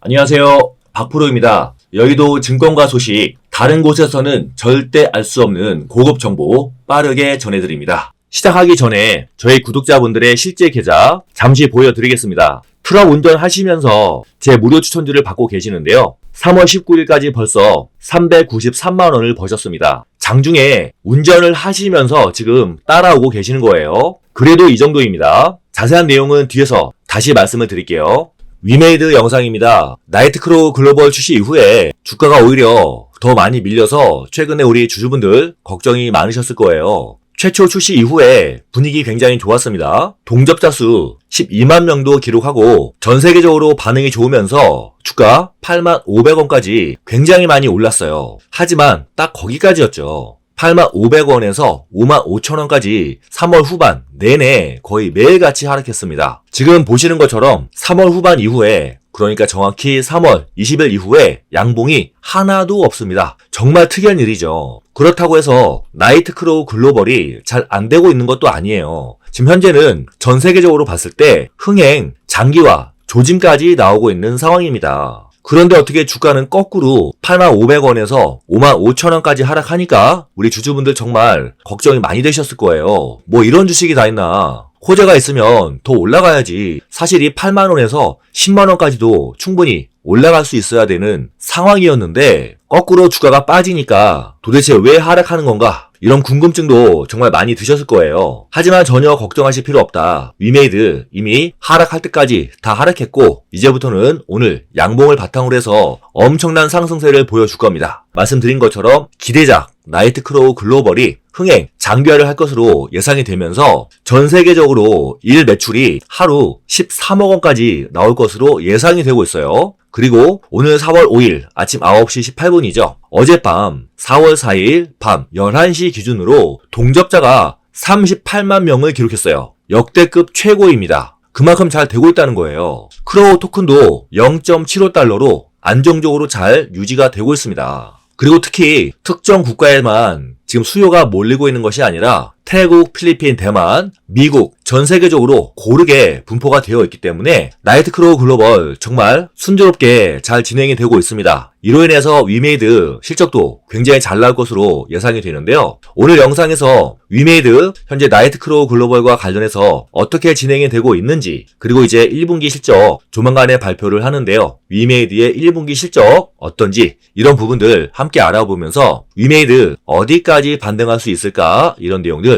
안녕하세요. 박프로입니다. 여의도 증권가 소식, 다른 곳에서는 절대 알 수 없는 고급 정보 빠르게 전해드립니다. 시작하기 전에 저희 구독자분들의 실제 계좌 잠시 보여드리겠습니다. 트럭 운전하시면서 제 무료 추천주를 받고 계시는데요. 3월 19일까지 벌써 393만원을 버셨습니다. 장중에 운전을 하시면서 지금 따라오고 계시는 거예요. 그래도 이 정도입니다. 자세한 내용은 뒤에서 다시 말씀을 드릴게요. 위메이드 영상입니다. 나이트크로우 글로벌 출시 이후에 주가가 오히려 더 많이 밀려서 최근에 우리 주주분들 걱정이 많으셨을 거예요. 최초 출시 이후에 분위기 굉장히 좋았습니다. 동접자 수 12만 명도 기록하고 전 세계적으로 반응이 좋으면서 주가 8만 500원까지 굉장히 많이 올랐어요. 하지만 딱 거기까지였죠. 8만 500원에서 5만 5천원까지 3월 후반 내내 거의 매일같이 하락했습니다. 지금 보시는 것처럼 3월 후반 이후에 그러니까 정확히 3월 20일 이후에 양봉이 하나도 없습니다. 정말 특이한 일이죠. 그렇다고 해서 나이트크로우 글로벌이 잘 안 되고 있는 것도 아니에요. 지금 현재는 전 세계적으로 봤을 때 흥행, 장기화, 조짐까지 나오고 있는 상황입니다. 그런데 어떻게 주가는 거꾸로 8,500원에서 55,000원까지 하락하니까 우리 주주분들 정말 걱정이 많이 되셨을 거예요. 뭐 이런 주식이 다 있나. 호재가 있으면 더 올라가야지. 사실 이 8만원에서 10만원까지도 충분히 올라갈 수 있어야 되는 상황이었는데 거꾸로 주가가 빠지니까 도대체 왜 하락하는 건가? 이런 궁금증도 정말 많이 드셨을 거예요. 하지만 전혀 걱정하실 필요 없다. 위메이드 이미 하락할 때까지 다 하락했고 이제부터는 오늘 양봉을 바탕으로 해서 엄청난 상승세를 보여줄 겁니다. 말씀드린 것처럼 기대작 나이트크로우 글로벌이 흥행, 장기화를 할 것으로 예상이 되면서 전 세계적으로 일 매출이 하루 13억 원까지 나올 것으로 예상이 되고 있어요. 그리고 오늘 4월 5일 아침 9시 18분이죠. 어젯밤 4월 4일 밤 11시 기준으로 동접자가 38만 명을 기록했어요. 역대급 최고입니다. 그만큼 잘 되고 있다는 거예요. 크로우 토큰도 0.75달러로 안정적으로 잘 유지가 되고 있습니다. 그리고 특히 특정 국가에만 지금 수요가 몰리고 있는 것이 아니라 태국, 필리핀, 대만, 미국 전 세계적으로 고르게 분포가 되어 있기 때문에 나이트크로우 글로벌 정말 순조롭게 잘 진행이 되고 있습니다. 이로 인해서 위메이드 실적도 굉장히 잘 나올 것으로 예상이 되는데요. 오늘 영상에서 위메이드 현재 나이트크로우 글로벌과 관련해서 어떻게 진행이 되고 있는지 그리고 이제 1분기 실적 조만간에 발표를 하는데요. 위메이드의 1분기 실적 어떤지 이런 부분들 함께 알아보면서 위메이드 어디까지 반등할 수 있을까 이런 내용들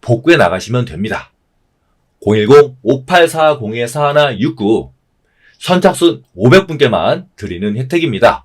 복구해 나가시면 됩니다. 010-5840-4169 선착순 500분께만 드리는 혜택입니다.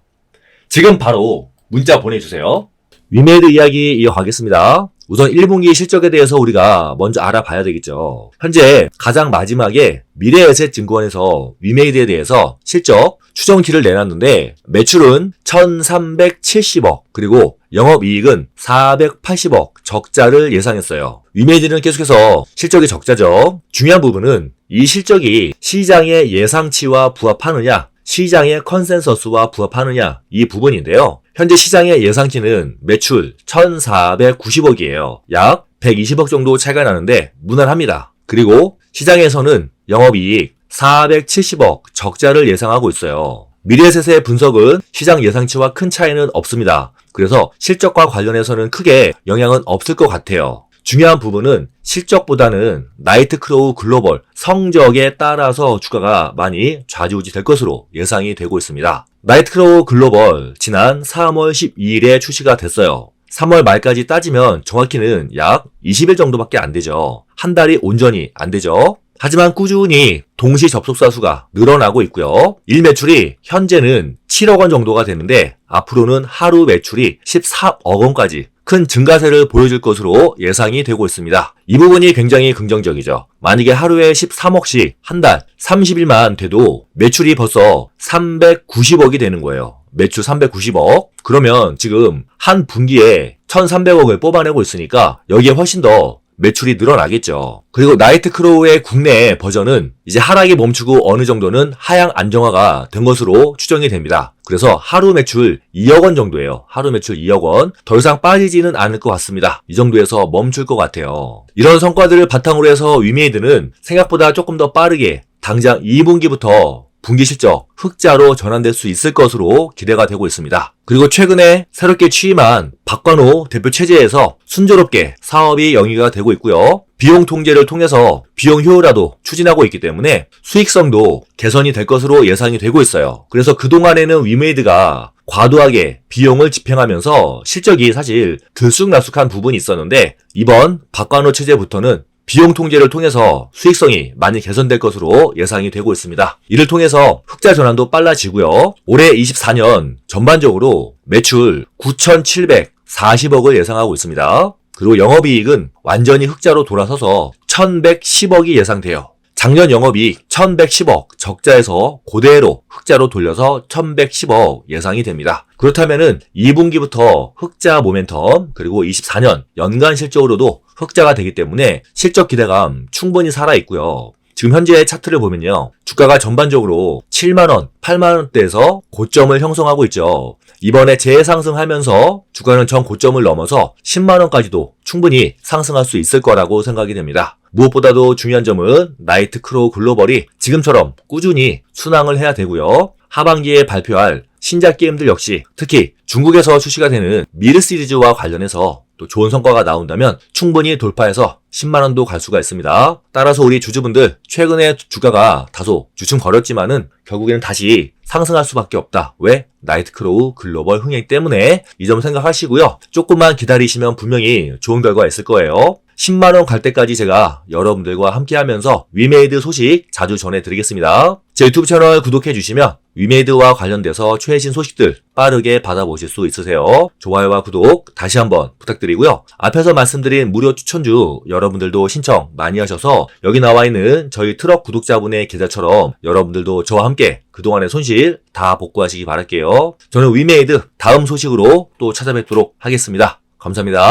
지금 바로 문자 보내주세요. 위메이드 이야기 이어가겠습니다. 우선 1분기 실적에 대해서 우리가 먼저 알아봐야 되겠죠. 현재 가장 마지막에 미래에셋증권에서 위메이드에 대해서 실적 추정치를 내놨는데 매출은 1370억 그리고 영업이익은 480억 적자를 예상했어요. 위메이드는 계속해서 실적이 적자죠. 중요한 부분은 이 실적이 시장의 예상치와 부합하느냐 시장의 컨센서스와 부합하느냐 이 부분인데요. 현재 시장의 예상치는 매출 1,490억이에요. 약 120억 정도 차이가 나는데 무난합니다. 그리고 시장에서는 영업이익 470억 적자를 예상하고 있어요. 미래세의 분석은 시장 예상치와 큰 차이는 없습니다. 그래서 실적과 관련해서는 크게 영향은 없을 것 같아요. 중요한 부분은 실적보다는 나이트크로우 글로벌 성적에 따라서 주가가 많이 좌지우지 될 것으로 예상이 되고 있습니다. 나이트크로우 글로벌 지난 3월 12일에 출시가 됐어요. 3월 말까지 따지면 정확히는 약 20일 정도밖에 안 되죠. 한 달이 온전히 안 되죠. 하지만 꾸준히 동시 접속자 수가 늘어나고 있고요. 일 매출이 현재는 7억 원 정도가 되는데 앞으로는 하루 매출이 14억 원까지 큰 증가세를 보여줄 것으로 예상이 되고 있습니다. 이 부분이 굉장히 긍정적이죠. 만약에 하루에 13억씩 한 달 30일만 돼도 매출이 벌써 390억이 되는 거예요. 매출 390억. 그러면 지금 한 분기에 1300억을 뽑아내고 있으니까 여기에 훨씬 더 매출이 늘어나겠죠. 그리고 나이트 크로우의 국내 버전은 이제 하락이 멈추고 어느 정도는 하향 안정화가 된 것으로 추정이 됩니다. 그래서 하루 매출 2억 원 정도예요. 하루 매출 2억 원. 더 이상 빠지지는 않을 것 같습니다. 이 정도에서 멈출 것 같아요. 이런 성과들을 바탕으로 해서 위메이드는 생각보다 조금 더 빠르게 당장 2분기부터 분기 실적 흑자로 전환될 수 있을 것으로 기대가 되고 있습니다. 그리고 최근에 새롭게 취임한 박관호 대표 체제에서 순조롭게 사업이 영위가 되고 있고요. 비용 통제를 통해서 비용 효율화도 추진하고 있기 때문에 수익성도 개선이 될 것으로 예상이 되고 있어요. 그래서 그동안에는 위메이드가 과도하게 비용을 집행하면서 실적이 사실 들쑥날쑥한 부분이 있었는데 이번 박관호 체제부터는 비용 통제를 통해서 수익성이 많이 개선될 것으로 예상이 되고 있습니다. 이를 통해서 흑자 전환도 빨라지고요. 올해 24년 전반적으로 매출 9,740억을 예상하고 있습니다. 그리고 영업이익은 완전히 흑자로 돌아서서 1,110억이 예상돼요. 작년 영업이익 1,110억 적자에서 그대로 흑자로 돌려서 1,110억 예상이 됩니다. 그렇다면은 2분기부터 흑자 모멘텀 그리고 24년 연간 실적으로도 흑자가 되기 때문에 실적 기대감 충분히 살아 있고요. 지금 현재 차트를 보면요. 주가가 전반적으로 7만원, 8만원대에서 고점을 형성하고 있죠. 이번에 재상승하면서 주가는 전 고점을 넘어서 10만원까지도 충분히 상승할 수 있을 거라고 생각이 됩니다. 무엇보다도 중요한 점은 나이트 크로우 글로벌이 지금처럼 꾸준히 순항을 해야 되고요. 하반기에 발표할 신작 게임들 역시 특히 중국에서 출시가 되는 미르 시리즈와 관련해서 또 좋은 성과가 나온다면 충분히 돌파해서 10만원도 갈 수가 있습니다. 따라서 우리 주주분들 최근에 주가가 다소 주춤거렸지만은 결국에는 다시 상승할 수밖에 없다. 왜? 나이트크로우 글로벌 흥행 때문에 이 점 생각하시고요. 조금만 기다리시면 분명히 좋은 결과가 있을 거예요. 10만원 갈 때까지 제가 여러분들과 함께 하면서 위메이드 소식 자주 전해드리겠습니다. 제 유튜브 채널 구독해주시면 위메이드와 관련돼서 최신 소식들 빠르게 받아보실 수 있으세요. 좋아요와 구독 다시 한번 부탁드리고요. 앞에서 말씀드린 무료 추천주 여러분들도 신청 많이 하셔서 여기 나와 있는 저희 트럭 구독자분의 계좌처럼 여러분들도 저와 함께 그동안의 손실 다 복구하시기 바랄게요. 저는 위메이드 다음 소식으로 또 찾아뵙도록 하겠습니다. 감사합니다.